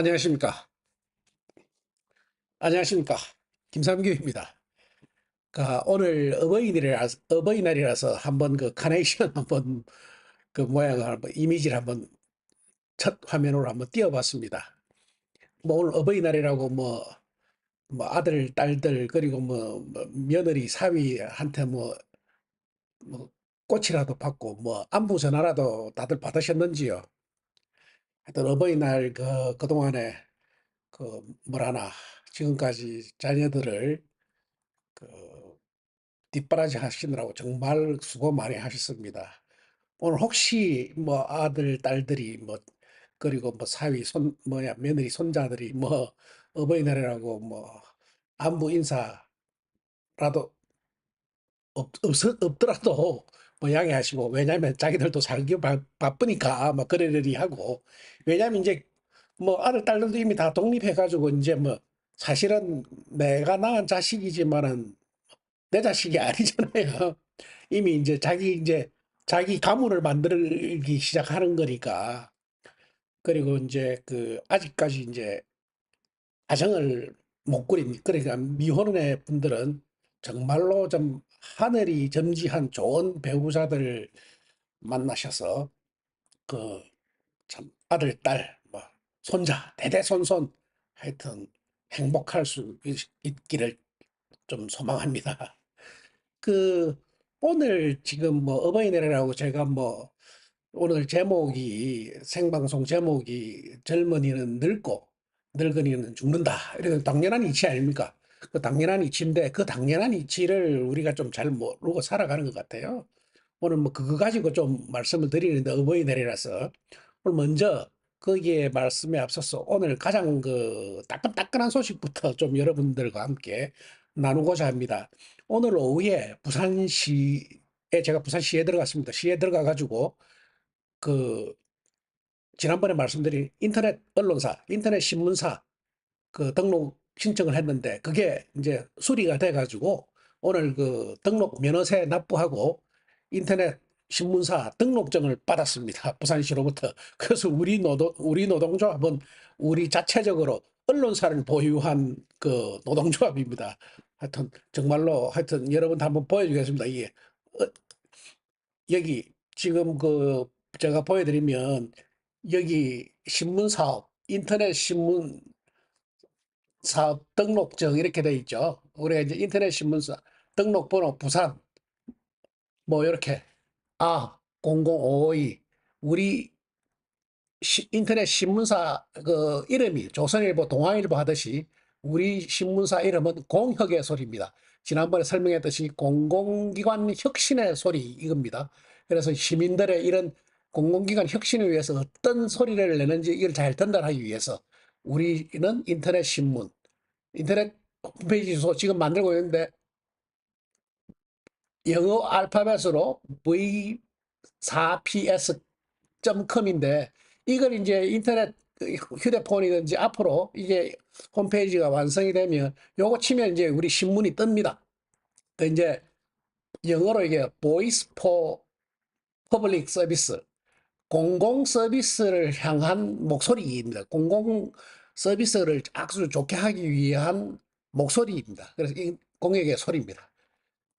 안녕하십니까. 안녕하십니까. 김삼규입니다. 그 오늘 어버이날이라서, 어버이날이라서 한번 그 카네이션 한번 그 모양을 한번 이미지를 한번 첫 화면으로 한번 띄워봤습니다. 뭐 오늘 어버이날이라고 뭐, 뭐 아들, 딸들 그리고 뭐, 뭐 며느리, 사위한테 뭐, 뭐 꽃이라도 받고 뭐 안부 전화라도 다들 받으셨는지요? 하여튼 어버이날 그 그동안에 그 뭐라나 지금까지 자녀들을 그 뒷바라지 하시느라고 정말 수고 많이 하셨습니다. 오늘 혹시 뭐 아들, 딸들이 뭐 그리고 뭐 사위 손 뭐야 며느리 손자들이 뭐 어버이날이라고 뭐 안부 인사라도 없, 없, 없더라도 뭐 양해하시고 왜냐하면 자기들도 살기 바, 바쁘니까 뭐 그러려니 하고 왜냐하면 이제 뭐 아들 딸들도 이미 다 독립해 가지고 이제 뭐 사실은 내가 낳은 자식이지만은 내 자식이 아니잖아요. 이미 이제 자기 이제 자기 가문을 만들기 시작하는 거니까 그리고 이제 그 아직까지 이제 가정을 못 꾸린 그러니까 미혼의 분들은 정말로 좀 하늘이 점지한 좋은 배우자들 만나셔서 그 참 아들, 딸, 뭐 손자, 대대손손 하여튼 행복할 수 있, 있기를 좀 소망합니다. 그 오늘 지금 뭐 어버이날이라고 제가 뭐 오늘 제목이 생방송 제목이 젊은이는 늙고 늙은이는 죽는다. 이런 당연한 이치 아닙니까? 그 당연한 이치인데 그 당연한 이치를 우리가 좀 잘 모르고 살아가는 것 같아요. 오늘 뭐 그거 가지고 좀 말씀을 드리는데 어버이날이라서 오늘 먼저 거기에 말씀에 앞서서 오늘 가장 그 따끈따끈한 소식부터 좀 여러분들과 함께 나누고자 합니다. 오늘 오후에 부산시에 제가 부산시에 들어갔습니다. 시에 들어가 가지고 그 지난번에 말씀드린 인터넷 언론사, 인터넷 신문사 그 등록 신청을 했는데 그게 이제 수리가 돼 가지고 오늘 그 등록 면허세 납부하고 인터넷 신문사 등록증을 받았습니다. 부산시로부터. 그래서 우리 노동, 우리 노동조합은 우리 자체적으로 언론사를 보유한 그 노동조합입니다. 하여튼 정말로 하여튼 여러분 한번 보여주겠습니다. 이게 어, 여기 지금 그 제가 보여드리면 여기 신문사업, 인터넷 신문 사업 등록증 이렇게 돼 있죠. 우리가 이제 인터넷 신문사 등록번호 부산 뭐 이렇게 아 0052 우리 시, 인터넷 신문사 그 이름이 조선일보, 동아일보 하듯이 우리 신문사 이름은 공혁의 소리입니다. 지난번에 설명했듯이 공공기관 혁신의 소리 이겁니다. 그래서 시민들의 이런 공공기관 혁신을 위해서 어떤 소리를 내는지 이걸 잘 전달하기 위해서 우리는 인터넷 신문, 인터넷 홈페이지 주소 지금 만들고 있는데 영어 알파벳으로 v4ps.com인데 이걸 이제 인터넷 휴대폰이든지 앞으로 이게 홈페이지가 완성이 되면 요거 치면 이제 우리 신문이 뜹니다. 그 이제 영어로 이게 Voice for Public Service 공공 서비스를 향한 목소리입니다. 공공 서비스를 아주 좋게 하기 위한 목소리입니다. 그래서 이 공익의 소리입니다.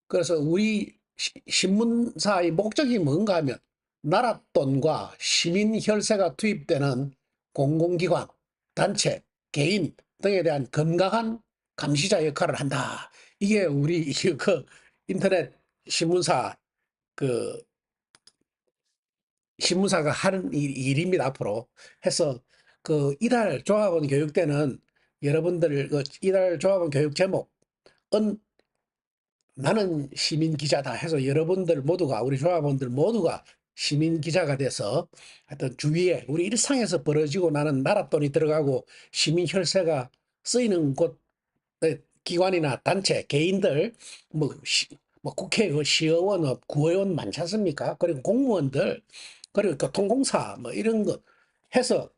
그래서 우리 신문사의 목적이 뭔가 하면 나라 돈과 시민 혈세가 투입되는 공공기관, 단체, 개인 등에 대한 건강한 감시자 역할을 한다. 이게 우리 그 인터넷 신문사 그 신문사가 하는 일, 입니다 앞으로. 해서 그 이달 조합원 교육 때는 여러분들 그 이달 조합원 교육 제목은 나는 시민 기자다 해서 여러분들 모두가 우리 조합원들 모두가 시민 기자가 돼서 하여튼 주위에 우리 일상에서 벌어지고 나는 나라 돈이 들어가고 시민 혈세가 쓰이는 곳 기관이나 단체 개인들 뭐, 시, 뭐 국회 그 시의원 구의원 많지 않습니까? 그리고 공무원들 그리고 교통공사 뭐 이런 거 해서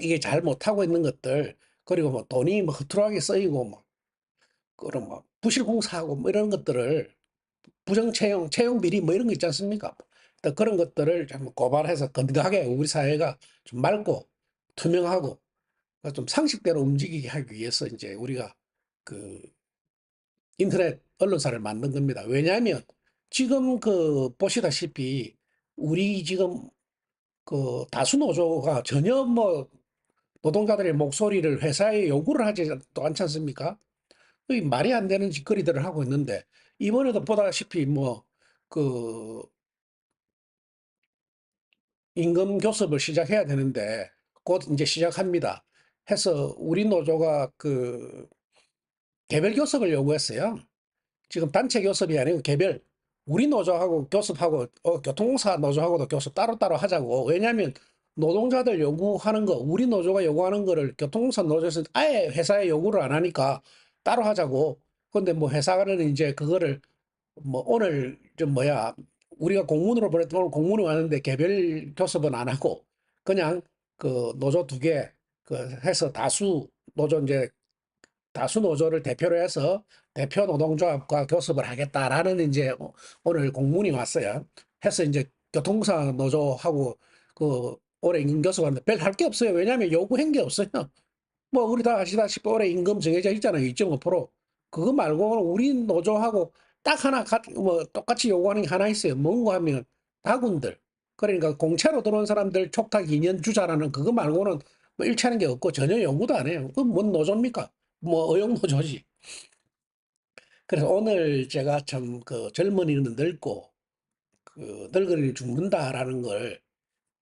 이게 잘 못하고 있는 것들 그리고 뭐 돈이 뭐 허투루하게 쓰이고 뭐 그런 뭐 부실공사하고 뭐 이런 것들을 부정채용, 채용 비리 뭐 이런 거 있지 않습니까? 그런 것들을 좀 고발해서 건강하게 우리 사회가 좀 맑고 투명하고 좀 상식대로 움직이게 하기 위해서 이제 우리가 그 인터넷 언론사를 만든 겁니다. 왜냐하면 지금 그 보시다시피 우리 지금 그 다수 노조가 전혀 뭐 노동자들의 목소리를 회사에 요구를 하지 또 않지 않습니까? 이 말이 안 되는 짓거리들을 하고 있는데 이번에도 보다시피 뭐 그 임금 교섭을 시작해야 되는데 곧 이제 시작합니다. 해서 우리 노조가 그 개별 교섭을 요구했어요. 지금 단체 교섭이 아니고 개별 우리 노조하고 교섭하고 어, 교통공사 노조하고도 교섭 따로따로 하자고. 왜냐하면 노동자들 요구하는 거, 우리 노조가 요구하는 거를 교통공사 노조에서 아예 회사에 요구를 안 하니까 따로 하자고. 근데 뭐 회사는 이제 그거를 뭐 오늘 좀 뭐야 우리가 공문으로 보냈던 오늘 공문이 왔는데 개별 교섭은 안 하고 그냥 그 노조 두 개 그 해서 다수 노조 이제 다수 노조를 대표로 해서 대표 노동조합과 교섭을 하겠다라는 이제 오- 오늘 공문이 왔어요. 해서 이제 교통사 노조하고 그 올해 임금 교섭하는데 별 할 게 없어요. 왜냐하면 요구한 게 없어요. 뭐 우리 다 아시다시피 올해 임금 정해져 있잖아요. 2.5%. 그거 말고는 우리 노조하고 딱 하나 같- 뭐 똑같이 요구하는 게 하나 있어요. 뭔가 하면 다군들. 그러니까 공채로 들어온 사람들 촉탁 2년 주자라는 그거 말고는 뭐 일치하는 게 없고 전혀 요구도 안 해요. 그건 뭔 노조입니까? 뭐 어용 노조지. 그래서 오늘 제가 참 그 젊은이는 늙고 그 늙은이는 죽는다라는 걸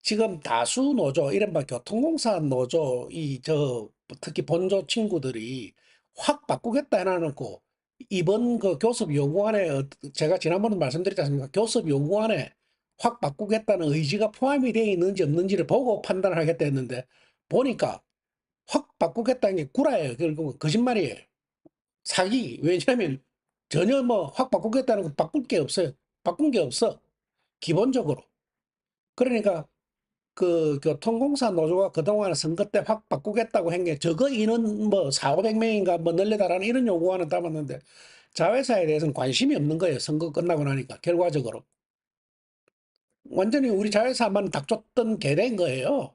지금 다수 노조, 이른바 교통공사 노조, 이 저 특히 본조 친구들이 확 바꾸겠다 해놔놓고 이번 그 교섭 요구안에 어- 제가 지난번에 말씀드렸지 않습니까? 교섭 요구안에 확 바꾸겠다는 의지가 포함이 되어 있는지 없는지를 보고 판단하겠다 했는데 보니까 확 바꾸겠다는 게 구라예요. 결국은 거짓말이에요. 사기. 왜냐하면 전혀 뭐 확 바꾸겠다는 거 바꿀 게 없어요. 바꾼 게 없어. 기본적으로. 그러니까 그 교통공사 노조가 그동안 선거 때 확 바꾸겠다고 한 게 저거 인원 뭐 4, 500명인가 뭐 늘려달라는 이런 요구안을 담았는데 자회사에 대해서는 관심이 없는 거예요. 선거 끝나고 나니까 결과적으로. 완전히 우리 자회사만 닥쳤던 개된 거예요.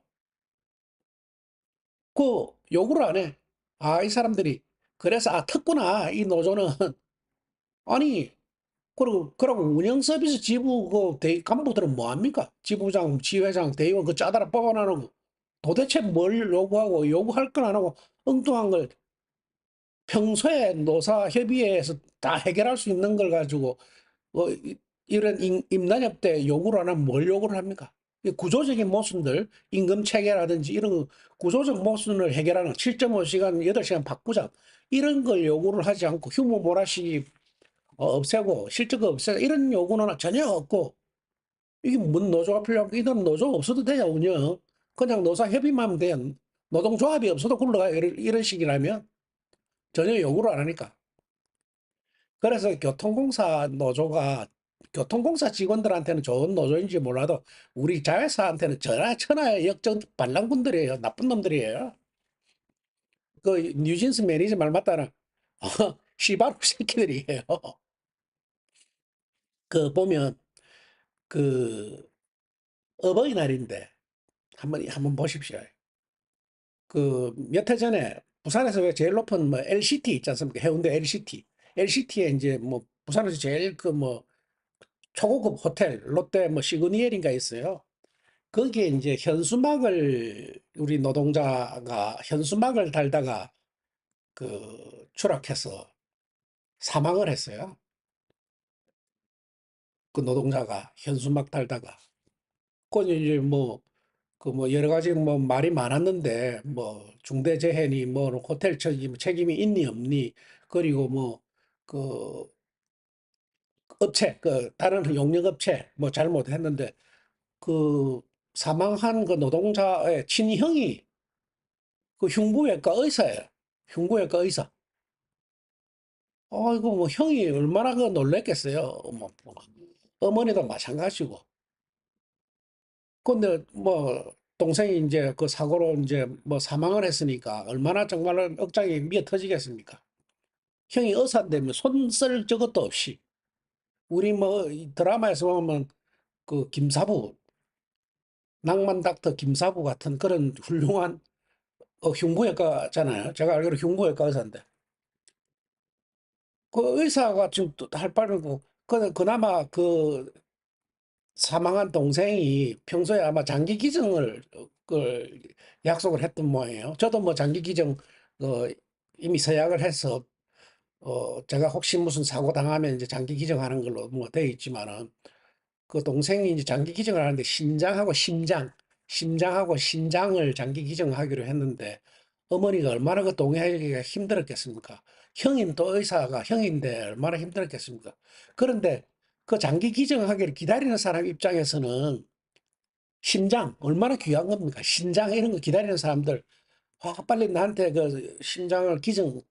그 요구를 안 해. 아, 이 사람들이 그래서 아, 텄구나. 이 노조는 아니 그리고 그러고 운영 서비스 지부 그 대, 간부들은 뭐 합니까? 지부장, 지회장, 대의원 그 짜다라 뽑아놔놓고 도대체 뭘 요구하고 요구할 건 안 하고 엉뚱한 걸 평소에 노사 협의회에서 다 해결할 수 있는 걸 가지고 어, 이- 이런 임, 임난협 때 요구를 안 하면 뭘 요구를 합니까? 이 구조적인 모순들, 임금 체계라든지 이런 구조적 모순을 해결하는 7.5시간, 8시간 바꾸자. 이런 걸 요구를 하지 않고 휴무 몰아쉬기 어, 없애고 실적 없애고 이런 요구는 전혀 없고 이게 뭔 노조가 필요하고 이런 노조 없어도 운영 그냥 노사 협의만 하면 돼요 노동조합이 없어도 굴러가 이런 식이라면 전혀 요구를 안 하니까. 그래서 교통공사 노조가 교통공사 직원들한테는 좋은 노조인지 몰라도 우리 자회사한테는 전하 천하의 역적 반란군들이에요 나쁜 놈들이에요 그 뉴진스 매니저 말 맞다나 시바로 새끼들이에요 그 보면 그 어버이날인데 한번 한번 보십시오. 그 몇 해 전에 부산에서 왜 제일 높은 뭐 LCT 있지 않습니까? 해운대 LCT. LCT에 이제 뭐 부산에서 제일 그뭐 초고급 호텔 롯데 뭐 시그니엘인가 있어요. 거기에 이제 현수막을 우리 노동자가 현수막을 달다가 그 추락해서 사망을 했어요. 그 노동자가 현수막 달다가. 그건 이제 뭐 그 뭐 여러 가지 뭐 말이 많았는데 뭐 중대재해니 뭐 호텔 책임 책임이 있니 없니 그리고 뭐그 업체 그 다른 용역업체 뭐 잘못했는데 그 사망한 그 노동자의 친형이 그 흉부외과 의사예요. 흉부외과 의사. 아이고 뭐 형이 얼마나 그 놀랬겠어요. 뭐, 뭐 어머니도 마찬가지고. 근데 뭐 동생이 이제 그 사고로 이제 뭐 사망을 했으니까 얼마나 정말 억장이 미어 터지겠습니까? 형이 의사인데 뭐 손쓸 저것도 없이 우리 뭐이 드라마에서 보면 그 김사부 낭만 닥터 김사부 같은 그런 훌륭한 어, 흉부외과잖아요. 제가 알기로 흉부외과 의사인데. 그 의사가 지금 또할 바르고, 그, 그나마 그 사망한 동생이 평소에 아마 장기 기증을 그 약속을 했던 모양이에요. 저도 뭐 장기 기증 어, 이미 서약을 해서 어, 제가 혹시 무슨 사고 당하면 이제 장기 기증하는 걸로 뭐 되어 있지만은 그 동생이 이제 장기 기증을 하는데 신장하고 심장, 심장하고 신장을 장기 기증하기로 했는데 어머니가 얼마나 그 동의하기가 힘들었겠습니까? 형인 또 의사가 형인데 얼마나 힘들었겠습니까? 그런데 그 장기 기증하기를 기다리는 사람 입장에서는 심장 얼마나 귀한 겁니까? 신장 이런 거 기다리는 사람들 아, 빨리 나한테 그 심장을 기증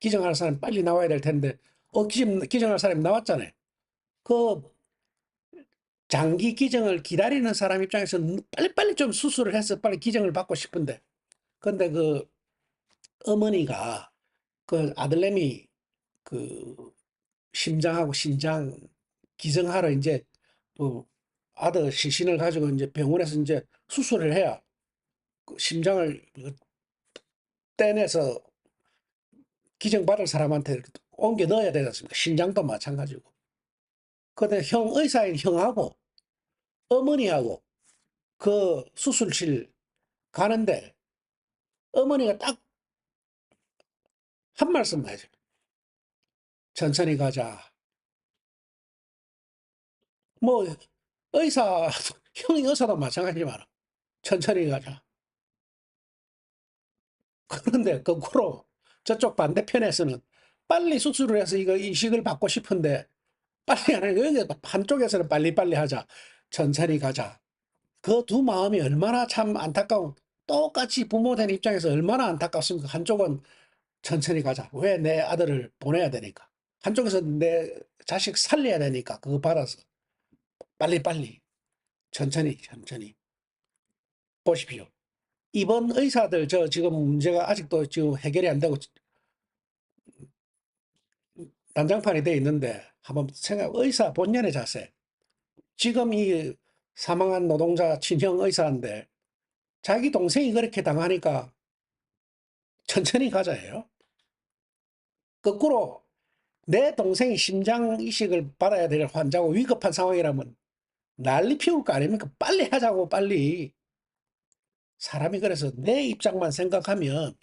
기증할 사람 빨리 나와야 될 텐데 어 기증 기증할 사람이 나왔잖아요. 그 장기 기증을 기다리는 사람 입장에서는 빨리빨리 좀 수술을 해서 빨리 기증을 받고 싶은데 근데 그 어머니가 그 아들내미 그 심장하고 신장 기증하러 이제 또 아들 시신을 가지고 이제 병원에서 이제 수술을 해야 그 심장을 그 떼내서 기증받을 사람한테 옮겨 넣어야 되지 않습니까? 신장도 마찬가지고. 근데 형, 의사인 형하고 어머니하고 그 수술실 가는데 어머니가 딱 한 말씀 하죠. 천천히 가자. 뭐, 의사, 형이 의사도 마찬가지지만 천천히 가자. 그런데 거꾸로 저쪽 반대편에서는 빨리 수술을 해서 이거 이식을 받고 싶은데 빨리 안 하고 여기 한쪽에서는 빨리빨리 하자. 천천히 가자. 그 두 마음이 얼마나 참 안타까운 똑같이 부모 된 입장에서 얼마나 안타깝습니까? 한쪽은 천천히 가자. 왜 내 아들을 보내야 되니까. 한쪽에서 내 자식 살려야 되니까 그거 받아서 빨리빨리 천천히 천천히 보십시오. 이번 의사들 저 지금 문제가 아직도 지금 해결이 안 되고 난장판이 돼 있는데 한번 생각 의사 본연의 자세 지금 이 사망한 노동자 친형 의사인데 자기 동생이 그렇게 당하니까 천천히 가자예요. 거꾸로 내 동생이 심장 이식을 받아야 될 환자고 위급한 상황이라면 난리 피울 거 아닙니까? 빨리 하자고 빨리. 사람이 그래서 내 입장만 생각하면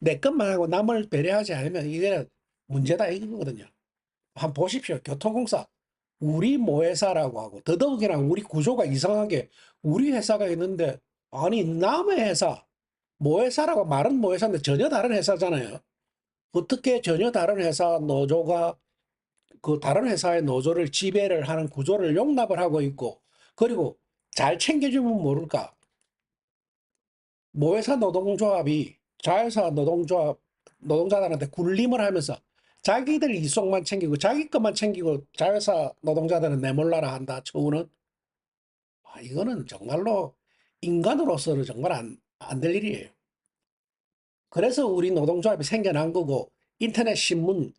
내 것만 하고 남을 배려하지 않으면 이게 문제다 이거거든요. 한번 보십시오. 교통공사. 우리 모회사라고 하고 더더욱이나 우리 구조가 이상하게 우리 회사가 있는데 아니 남의 회사 모회사라고 말은 모회사인데 전혀 다른 회사잖아요. 어떻게 전혀 다른 회사 노조가 그 다른 회사의 노조를 지배를 하는 구조를 용납을 하고 있고 그리고 잘 챙겨주면 모를까 모회사 노동조합이 자회사 노동조합 노동자들한테 굴림을 하면서 자기들 이속만 챙기고 자기 것만 챙기고 자회사 노동자들은 내몰라라 한다 처우는 아, 이거는 정말로 인간으로서는 정말 안, 안 될 일이에요. 그래서 우리 노동조합이 생겨난 거고 인터넷 신문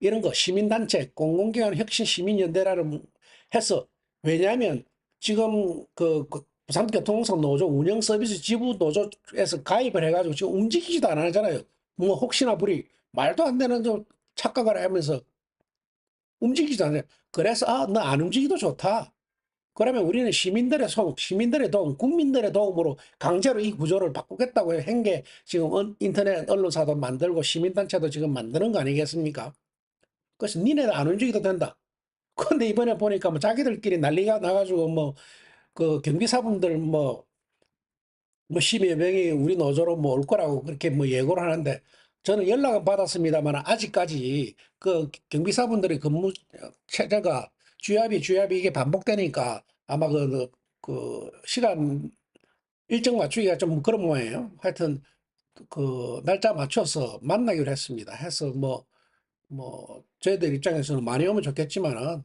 이런 거 시민단체 공공기관 혁신시민연대라는 해서 왜냐하면 지금 그, 그 부산교통공사 노조 운영서비스 지부 노조에서 가입을 해가지고 지금 움직이지도 안 하잖아요. 뭐 혹시나 우리 말도 안 되는 좀 착각을 하면서 움직이지도 않아요. 그래서 아, 너안 움직이도 좋다. 그러면 우리는 시민들의 소 시민들의 도움, 국민들의 도움으로 강제로 이 구조를 바꾸겠다고 한 게 지금 언- 인터넷 언론사도 만들고 시민단체도 지금 만드는 거 아니겠습니까? 그래서 니네들 안 움직여도 된다. 근데 이번에 보니까 뭐 자기들끼리 난리가 나가지고 뭐 그 경비사분들 뭐, 뭐 십여 명이 우리 노조로 뭐 올 거라고 그렇게 뭐 예고를 하는데 저는 연락은 받았습니다만 아직까지 그 경비사분들의 근무 체제가 주합이 주합이 이게 반복되니까 아마 그, 그, 그 시간 일정 맞추기가 좀 그런 모양이에요. 하여튼 그 날짜 맞춰서 만나기로 했습니다. 해서 뭐, 뭐 저희들 입장에서는 많이 오면 좋겠지만은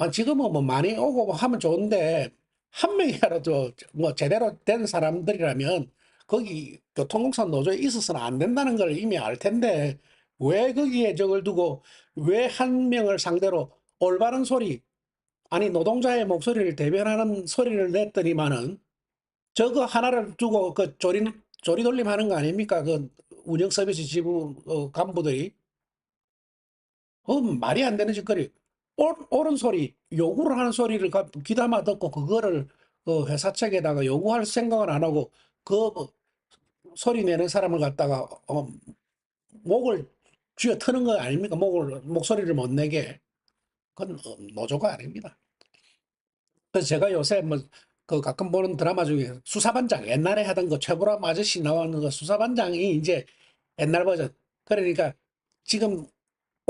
아, 지금은 뭐 많이 오고 뭐 하면 좋은데 한 명이라도 뭐 제대로 된 사람들이라면 거기 교통공사 노조에 있어서는 안 된다는 걸 이미 알 텐데 왜 거기에 저걸 두고 왜 한 명을 상대로 올바른 소리 아니 노동자의 목소리를 대변하는 소리를 냈더니만은 저거 하나를 두고 그 조리 조리 돌림 하는 거 아닙니까? 그 운영 서비스 지부 어, 간부들이. 어, 말이 안 되는 짓거리. 옳, 옳은 소리, 요구를 하는 소리를 가- 귀담아 듣고 그거를 그 회사 측에다가 요구할 생각은 안 하고 그 소리 내는 사람을 갖다가 어, 목을 쥐어 트는 거 아닙니까? 목을 목소리를 못 내게. 그건 어, 노조가 아닙니다. 그래서 제가 요새 뭐 그 가끔 보는 드라마 중에 수사반장 옛날에 하던 거 최보람 아저씨 나오는 거 수사반장이 이제 옛날 버전. 그러니까 지금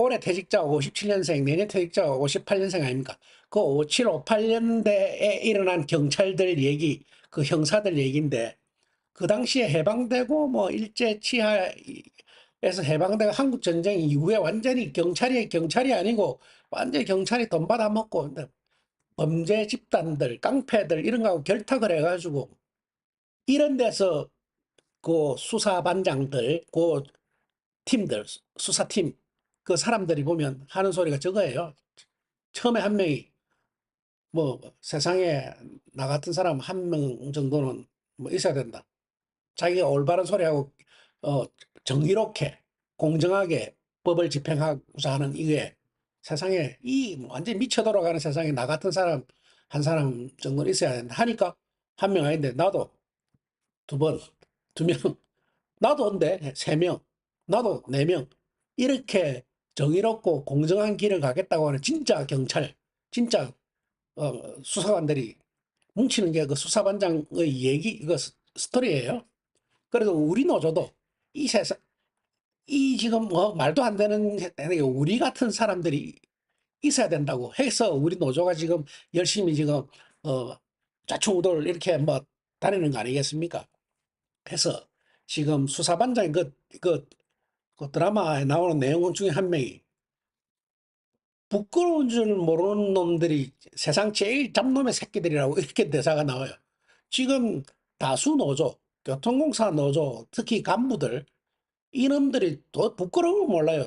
올해 퇴직자 57년생, 내년 퇴직자 58년생 아닙니까? 그 57, 58년대에 일어난 경찰들 얘기, 그 형사들 얘기인데 그 당시에 해방되고 뭐 일제 치하에서 해방되고 한국 전쟁 이후에 완전히 경찰이 경찰이 아니고 완전히 경찰이 돈 받아먹고 범죄 집단들, 깡패들 이런 거하고 결탁을 해가지고 이런 데서 그 수사반장들, 그 팀들, 수사팀 그 사람들이 보면 하는 소리가 저거예요. 처음에 한 명이 뭐 세상에 나 같은 사람 한 명 정도는 뭐 있어야 된다. 자기가 올바른 소리하고 어 정의롭게 공정하게 법을 집행하고자 하는 이게 세상에 이 완전히 미쳐 돌아가는 세상에 나 같은 사람 한 사람 정도는 있어야 된다 하니까 한 명 아닌데 나도 두 번, 두 명, 나도 온데 세 명, 나도 네 명 이렇게 정의롭고 공정한 길을 가겠다고 하는 진짜 경찰, 진짜 어, 수사관들이 뭉치는 게 그 수사반장의 얘기, 이거 스- 스토리예요. 그래서 우리 노조도 이 세상, 이 지금 뭐 말도 안 되는 해- 우리 같은 사람들이 있어야 된다고 해서 우리 노조가 지금 열심히 지금 어 좌충우돌 이렇게 뭐 다니는 거 아니겠습니까? 해서 지금 수사반장이 그, 그, 그 드라마에 나오는 내용 중에 한 명이 부끄러운 줄 모르는 놈들이 세상 제일 잡놈의 새끼들이라고 이렇게 대사가 나와요. 지금 다수 노조, 교통공사 노조, 특히 간부들, 이놈들이 더 부끄러운 걸 몰라요.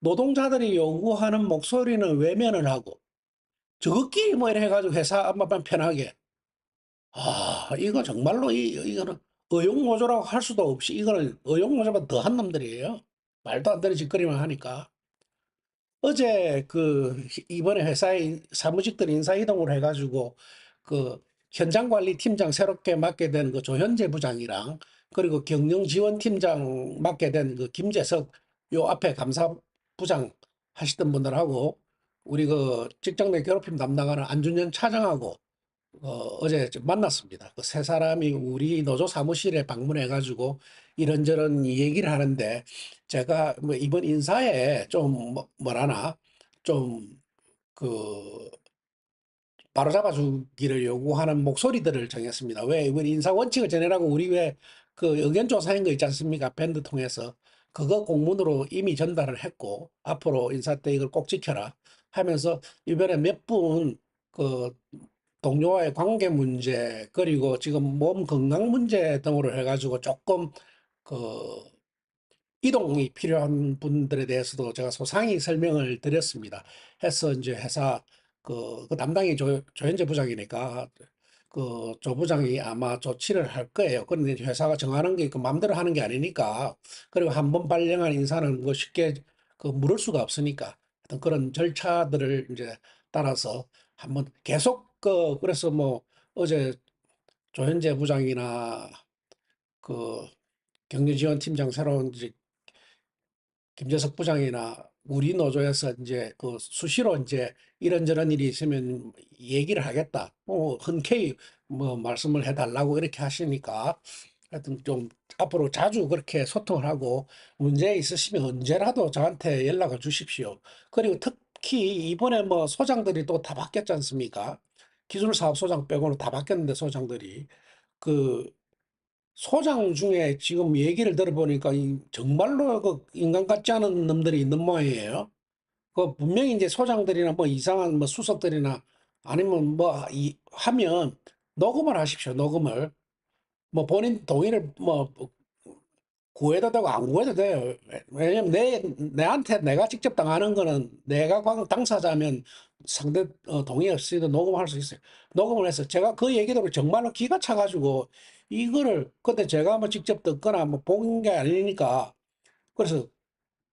노동자들이 요구하는 목소리는 외면을 하고, 저것끼리 뭐 이래 해가지고 회사 앞만 편하게. 아, 이거 정말로 이, 이거는 의용노조라고 할 수도 없이 이거는 의용노조보다 더한 놈들이에요. 말도 안 되는 짓거리만 하니까. 어제 그 이번에 회사에 사무직들 인사 이동을 해가지고 그 현장 관리 팀장 새롭게 맡게 된 그 조현재 부장이랑 그리고 경영 지원 팀장 맡게 된 그 김재석 요 앞에 감사부장 하시던 분들하고 우리 그 직장 내 괴롭힘 담당하는 안준현 차장하고 어, 어제 좀 만났습니다. 그 세 사람이 우리 노조 사무실에 방문해가지고 이런저런 얘기를 하는데 제가 뭐 이번 인사에 좀 뭐, 뭐라나 좀그 바로잡아 주기를 요구하는 목소리들을 정했습니다. 왜 이번 인사 원칙을 전해라고 우리 왜 그 의견 조사한 거 있지 않습니까? 밴드 통해서 그거 공문으로 이미 전달을 했고 앞으로 인사 때 이걸 꼭 지켜라 하면서 이번에 몇 분 그 동료와의 관계 문제, 그리고 지금 몸 건강 문제 등으로 해가지고 조금 그 이동이 필요한 분들에 대해서도 제가 소상히 설명을 드렸습니다. 해서 이제 회사 그, 그 담당이 조, 조현재 부장이니까 그 조 부장이 아마 조치를 할 거예요. 그런데 회사가 정하는 게그 마음대로 하는 게 아니니까 그리고 한 번 발령한 인사는 뭐 쉽게 그 물을 수가 없으니까 어떤 그런 절차들을 이제 따라서 한번 계속 그 그래서 뭐 어제 조현재 부장이나 그 경제지원팀장 새로운 이제 김재석 부장이나 우리 노조에서 이제 그 수시로 이제 이런저런 일이 있으면 얘기를 하겠다. 뭐 흔쾌히 뭐 말씀을 해달라고 이렇게 하시니까 하여튼 좀 앞으로 자주 그렇게 소통을 하고 문제 있으시면 언제라도 저한테 연락을 주십시오. 그리고 특히 이번에 뭐 소장들이 또 다 바뀌었지 않습니까? 기술사업소장 빼고는 다 바뀌었는데 소장들이 그 소장 중에 지금 얘기를 들어보니까 이 정말로 그 인간 같지 않은 놈들이 있는 모양이에요. 그 분명히 이제 소장들이나 뭐 이상한 뭐 수석들이나 아니면 뭐 이 하면 녹음을 하십시오. 녹음을 뭐 본인 동의를 뭐 구해도 되고 안 구해도 돼요. 왜- 왜냐면 내, 내한테 내가 직접 당하는 거는 내가 광- 당사자면 상대 어, 동의 없이도 녹음할 수 있어요. 녹음을 해서 제가 그 얘기대로 정말로 기가 차가지고 이거를 그때 제가 뭐 직접 듣거나 뭐 본 게 아니니까 그래서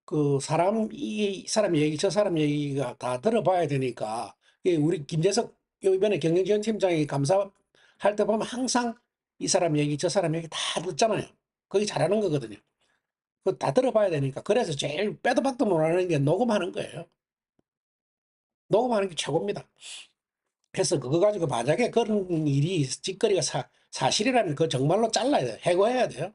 그 사람 이 사람 얘기 저 사람 얘기가 다 들어봐야 되니까 이 우리 김재석 요 이번에 경영지원 팀장이 감사할 때 보면 항상 이 사람 얘기 저 사람 얘기 다 듣잖아요. 거기 잘하는 거거든요. 그 다 들어봐야 되니까 그래서 제일 빼도 박도 못하는 게 녹음하는 거예요. 녹음하는 게 최고입니다. 그래서 그거 가지고 만약에 그런 일이 찌꺼리가 사, 사실이라면 그 정말로 잘라야 돼요. 해고해야 돼요.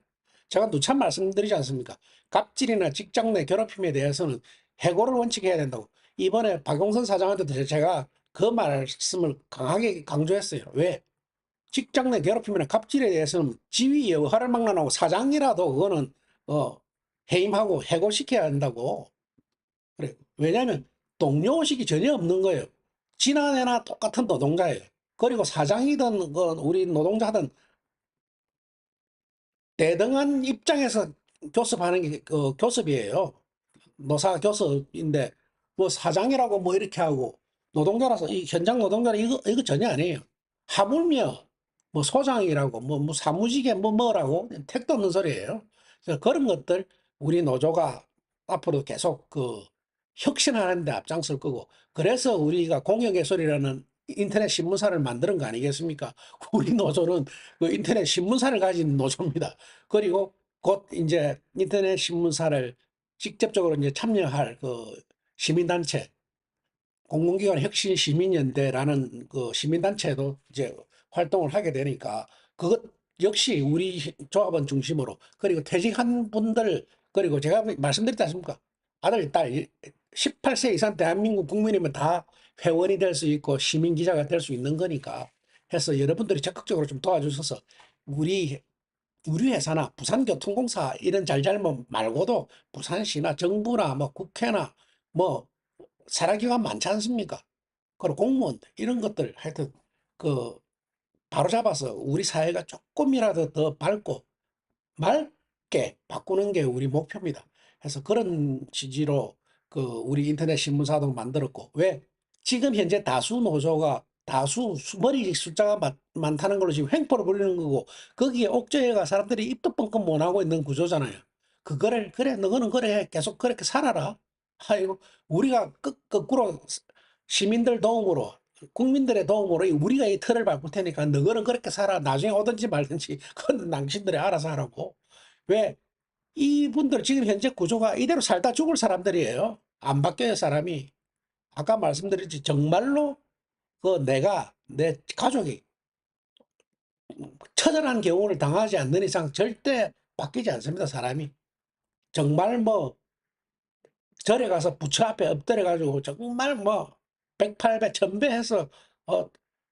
제가 누차 말씀드리지 않습니까? 갑질이나 직장 내 괴롭힘에 대해서는 해고를 원칙해야 된다고. 이번에 박용선 사장한테도 제가 그 말씀을 강하게 강조했어요. 왜? 직장 내 괴롭힘이나 갑질에 대해서는 지위의 허를 막론하고 사장이라도 그거는 어 해임하고 해고시켜야 한다고. 그래. 왜냐하면 동료의식이 전혀 없는 거예요. 지난해나 똑같은 노동자예요. 그리고 사장이든 그 우리 노동자든 대등한 입장에서 교섭하는 게 그 교섭이에요. 노사 교섭인데 뭐 사장이라고 뭐 이렇게 하고 노동자라서 이 현장 노동자는 이거 이거 전혀 아니에요. 하물며 뭐 소장이라고 뭐, 뭐 사무직에 뭐 뭐라고 택도 없는 소리예요. 그래서 그런 것들 우리 노조가 앞으로 계속 그 혁신하는 데 앞장설 거고 그래서 우리가 공영의 소리라는 인터넷 신문사를 만드는 거 아니겠습니까? 우리 노조는 그 인터넷 신문사를 가진 노조입니다. 그리고 곧 이제 인터넷 신문사를 직접적으로 이제 참여할 그 시민단체 공공기관 혁신 시민연대라는 그 시민단체도 이제 활동을 하게 되니까 그것 역시 우리 조합원 중심으로 그리고 퇴직한 분들 그리고 제가 말씀드렸지 않습니까? 아들, 딸 18세 이상 대한민국 국민이면 다 회원이 될 수 있고 시민 기자가 될 수 있는 거니까 해서 여러분들이 적극적으로 좀 도와주셔서 우리 우리 회사나 부산교통공사 이런 잘잘못 말고도 부산시나 정부나 뭐 국회나 뭐 사라기관 많지 않습니까? 그리고 공무원 이런 것들 하여튼 그 바로 잡아서 우리 사회가 조금이라도 더 밝고 맑게 바꾸는 게 우리 목표입니다. 그래서 그런 취지로 그 우리 인터넷 신문사도 만들었고 왜 지금 현재 다수 노조가 다수 수- 머리 숫자가 많, 많다는 걸로 지금 횡포를 부리는 거고 거기에 옥죄가 사람들이 입도 뻥끗 못 하고 있는 구조잖아요. 그거를 그래 너는 그래 계속 그렇게 살아라. 아이고 우리가 거, 거꾸로 시민들 도움으로 국민들의 도움으로 이 우리가 이 틀을 바꿀 테니까 너는 그렇게 살아. 나중에 오든지 말든지 그건 당신들이 알아서 하라고. 왜 이분들 지금 현재 구조가 이대로 살다 죽을 사람들이에요. 안 바뀌어요 사람이. 아까 말씀드렸지 정말로 그 내가 내 가족이 처절한 경우를 당하지 않는 이상 절대 바뀌지 않습니다 사람이. 정말 뭐 절에 가서 부처 앞에 엎드려 가지고 정말 뭐 백팔배 천배해서 어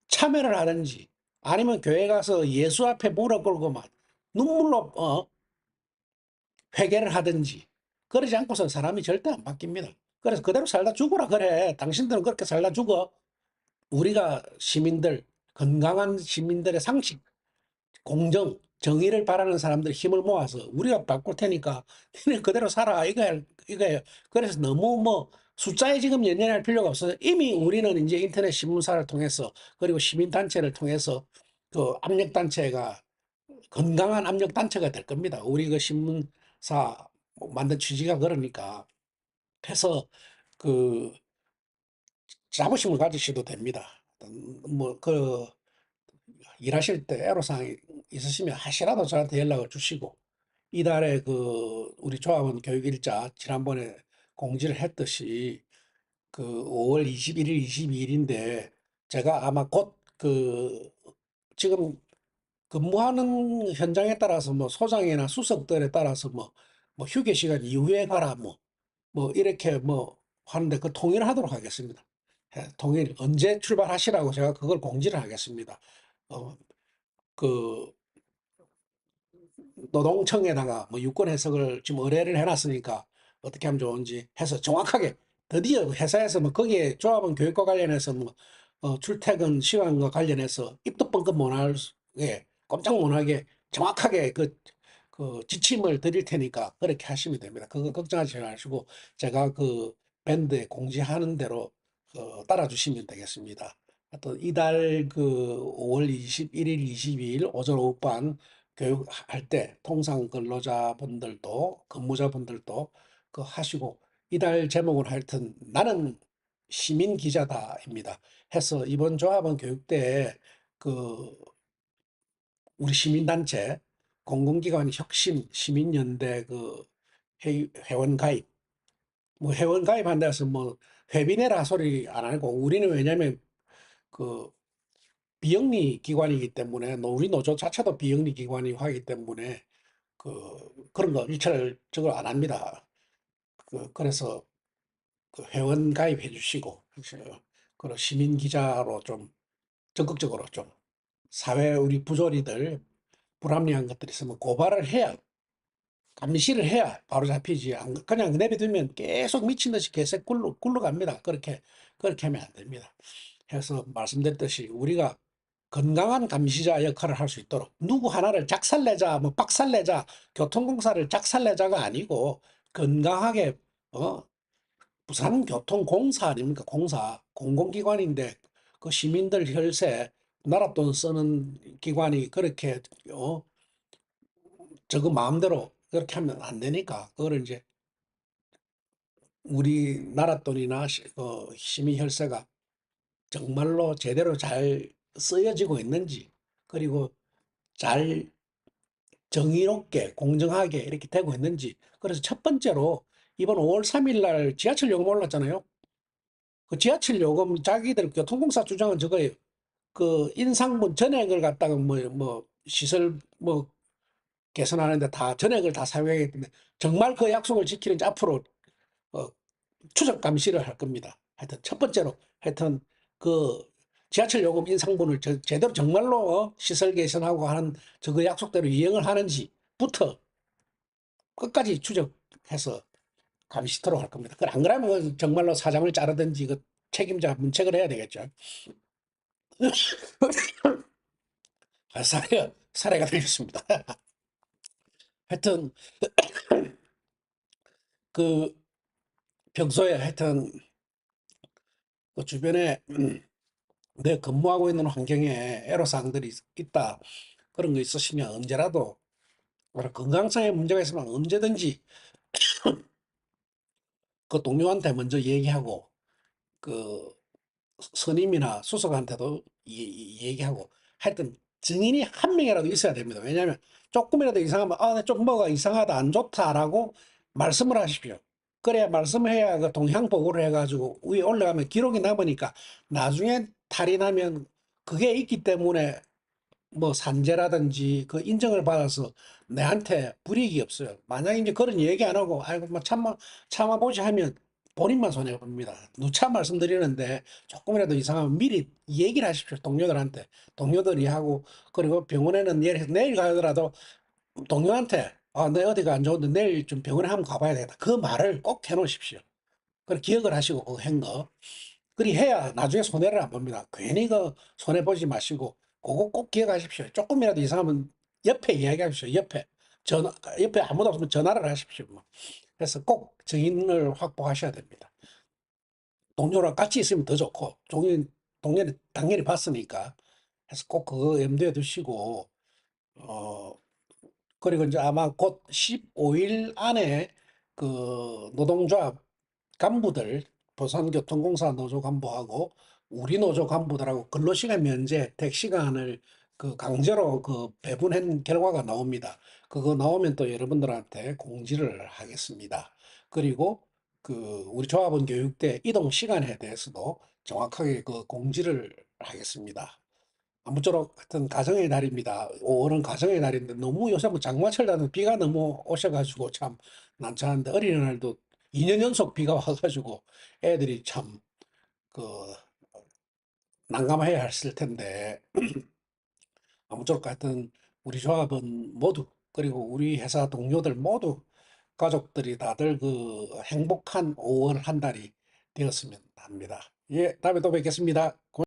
참여를 하든지 아니면 교회 가서 예수 앞에 무릎 꿇고 막 눈물로 어 회개를 하든지 그러지 않고선 사람이 절대 안 바뀝니다. 그래서 그대로 살다 죽어라 그래. 당신들은 그렇게 살다 죽어. 우리가 시민들 건강한 시민들의 상식, 공정, 정의를 바라는 사람들 힘을 모아서 우리가 바꿀 테니까 너네 그대로 살아 이거야 이거예요. 그래서 너무 뭐 숫자에 지금 연연할 필요가 없어요. 이미 우리는 이제 인터넷 신문사를 통해서 그리고 시민단체를 통해서 그 압력단체가 건강한 압력단체가 될 겁니다. 우리 그 신문 사 만든 취지가 그러니까. 해서 그 자부심을 가지셔도 됩니다. 뭐 그 일하실 때 애로사항이 있으시면 하시라도 저한테 연락을 주시고 이달에 그 우리 조합원 교육 일자 지난번에 공지를 했듯이 그 5월 21일, 22일인데 제가 아마 곧 그 지금 근무하는 현장에 따라서 뭐 소장이나 수석들에 따라서 뭐, 뭐 휴게 시간 이후에 가라 뭐, 뭐 이렇게 뭐 하는데 그 통일하도록 하겠습니다. 예, 통일 언제 출발하시라고 제가 그걸 공지를 하겠습니다. 어, 그 노동청에다가 뭐 유권 해석을 지금 의뢰를 해놨으니까 어떻게 하면 좋은지 해서 정확하게 드디어 회사에서 뭐 거기에 조합원 교육과 관련해서 뭐 어, 출퇴근 시간과 관련해서 입도 뻥끗 못하게 꼼짝 못하게 정확하게 그, 그 지침을 드릴 테니까 그렇게 하시면 됩니다. 그거 걱정하지 마시고 제가 그 밴드에 공지하는 대로 어, 따라주시면 되겠습니다. 하여튼 이달 그 5월 21일, 22일 오전 오후반 교육할 때 통상 근로자분들도 근무자분들도 그 하시고 이달 제목은 하여튼 나는 시민 기자다입니다. 해서 이번 조합원 교육대에 그 우리 시민단체 공공기관 혁신 시민연대 그 회, 회원 가입 뭐 회원 가입한다 해서 뭐 회비내라 소리 안 하고 우리는 왜냐면 그 비영리 기관이기 때문에 노- 우리 노조 자체도 비영리 기관이 하기 때문에 그 그런 거 저걸 안 합니다. 그 그래서 그 회원 가입해 주시고 그 시민 기자로 좀 적극적으로 좀 사회 우리 부조리들 불합리한 것들이 있으면 고발을 해야 감시를 해야 바로 잡히지 안- 그냥 내버두면 계속 미친 듯이 계속 굴러 굴러갑니다. 그렇게 그렇게 하면 안 됩니다. 해서 말씀드렸듯이 우리가 건강한 감시자 역할을 할 수 있도록 누구 하나를 작살내자 뭐 박살내자 교통공사를 작살내자가 아니고 건강하게 어 부산교통공사 아닙니까 공사 공공기관인데 그 시민들 혈세 나라 돈 쓰는 기관이 그렇게 어 저거 마음대로 그렇게 하면 안 되니까 그거를 이제 우리 나라 돈이나 시, 어, 시민 혈세가 정말로 제대로 잘 쓰여지고 있는지 그리고 잘 정의롭게 공정하게 이렇게 되고 있는지 그래서 첫 번째로 이번 5월 3일 날 지하철 요금 올랐잖아요. 그 지하철 요금 자기들 교통공사 주장은 저거예요. 그 인상분 전액을 갖다가 뭐 뭐 시설 뭐 개선하는데 다 전액을 다 사용하기 때문에 정말 그 약속을 지키는지 앞으로 어, 추적 감시를 할 겁니다. 하여튼 첫 번째로 하여튼 그 지하철 요금 인상분을 저- 제대로 정말로 어, 시설 개선하고 하는 저그 약속대로 이행을 하는지부터 끝까지 추적해서 감시토록 할 겁니다. 그안 그러면 정말로 사장을 자르든지 그 책임자 문책을 해야 되겠죠. 아, 사례가 사례가 되겠습니다. 하여튼 그 평소에 하여튼 그 주변에 음, 내 근무하고 있는 환경에 애로사항들이 있다 그런 거 있으시면 언제라도 건강상의 문제가 있으면 언제든지 그 동료한테 먼저 얘기하고 그 선임이나 수석한테도 얘기하고 하여튼 증인이 한 명이라도 있어야 됩니다. 왜냐하면 조금이라도 이상하면 아, 좀 뭐가 이상하다 안 좋다라고 말씀을 하십시오. 그래야 말씀해야 그 동향 보고를 해가지고 위에 올라가면 기록이 남으니까 나중에 탈이 나면 그게 있기 때문에 뭐 산재라든지 그 인정을 받아서 내한테 불이익이 없어요. 만약에 이제 그런 얘기 안 하고 아이고 뭐 참아 참아보지 하면 본인만 손해 봅니다. 누차 말씀드리는데 조금이라도 이상하면 미리 얘기를 하십시오. 동료들한테 동료들이 하고 그리고 병원에는 예를 내일 가더라도 동료한테 아, 내 어디가 안 좋은데 내일 좀 병원에 한번 가봐야 되겠다. 그 말을 꼭 해놓으십시오. 그걸 기억을 하시고 그거 한 거. 그리 해야 나중에 손해를 안 봅니다. 괜히 그 손해 보지 마시고 그거 꼭 기억하십시오. 조금이라도 이상하면 옆에 이야기하십시오. 옆에 전화 옆에 아무도 없으면 전화를 하십시오. 뭐. 그래서 꼭 증인을 확보하셔야 됩니다. 동료랑 같이 있으면 더 좋고 종인 동료는 당연히 봤으니까 그래서 꼭 그거 염두에 두시고 어 그리고 이제 아마 곧 15일 안에 그 노동조합 간부들 부산교통공사 노조 간부하고 우리 노조 간부들하고 근로시간 면제 택시간을 그 강제로 그 배분한 결과가 나옵니다. 그거 나오면 또 여러분들한테 공지를 하겠습니다. 그리고 그 우리 조합원 교육대 이동 시간에 대해서도 정확하게 그 공지를 하겠습니다. 아무쪼록 하여튼 가정의 날입니다. 5월은 가정의 날인데 너무 요새 뭐 장마철이라는 비가 너무 오셔가지고 참 난처한데 어린이날도 2년 연속 비가 와가지고 애들이 참 그 난감해야 했을 텐데 아무쪼록 하여튼 우리 조합은 모두 그리고 우리 회사 동료들 모두 가족들이 다들 그 행복한 5월 한 달이 되었으면 합니다. 예, 다음에 또 뵙겠습니다.